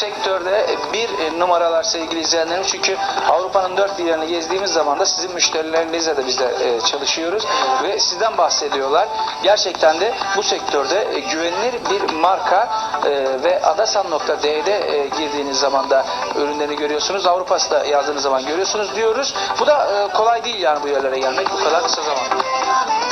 sektörde bir e, numaralar sevgili izleyenlerim. Çünkü Avrupa'nın dört bir yerini gezdiğimiz zaman da sizin müşterilerinizle de biz de e, çalışıyoruz ve sizden bahsediyorlar. Gerçekten de bu sektörde e, güvenilir bir marka ve adasan.d'de girdiğiniz zaman da ürünlerini görüyorsunuz. Avrupa'da yazdığınız zaman görüyorsunuz diyoruz. Bu da kolay değil yani bu yerlere gelmek bu kadar kısa zamanda.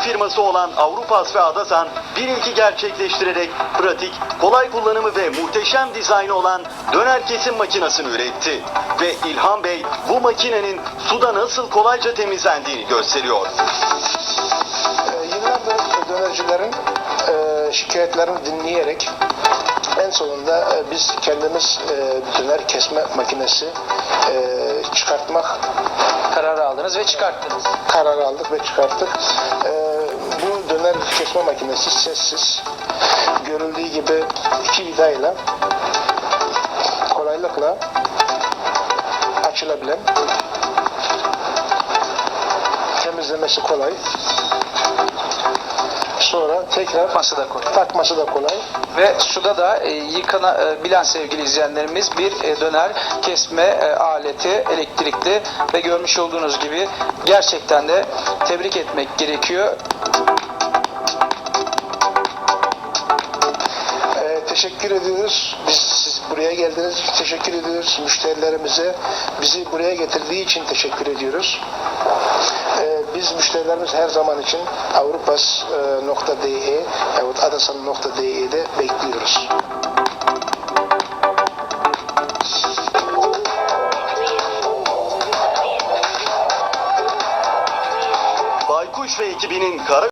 Firması olan Avrupas ve Adasan bir ilki gerçekleştirerek pratik, kolay kullanımı ve muhteşem dizaynı olan döner kesim makinesini üretti. Ve İlhan Bey bu makinenin suda nasıl kolayca temizlendiğini gösteriyor. Ee, Yıllardır dönercilerin e, şikayetlerini dinleyerek en sonunda e, biz kendimiz e, döner kesme makinesi e, çıkartmak aldınız ve çıkarttınız. kararı aldık ve çıkarttık. E, bu döner kesme makinesi sessiz. Görüldüğü gibi iki vidayla kolaylıkla açılabilen temizlemesi kolay. Sonra tekrar Yapması da kolay. takması da kolay. Ve suda da e, yıkanabilen sevgili izleyenlerimiz bir e, döner kesme e, aleti elektrikli ve görmüş olduğunuz gibi gerçekten de tebrik etmek gerekiyor. Ee, teşekkür ediyoruz. Biz siz buraya geldiğiniz için teşekkür ediyoruz. Müşterilerimize bizi buraya getirdiği için teşekkür ediyoruz. Biz müşterilerimiz her zaman için avrupas.de yahut adasan.de'de bekliyoruz. Baykuş ve ekibinin kara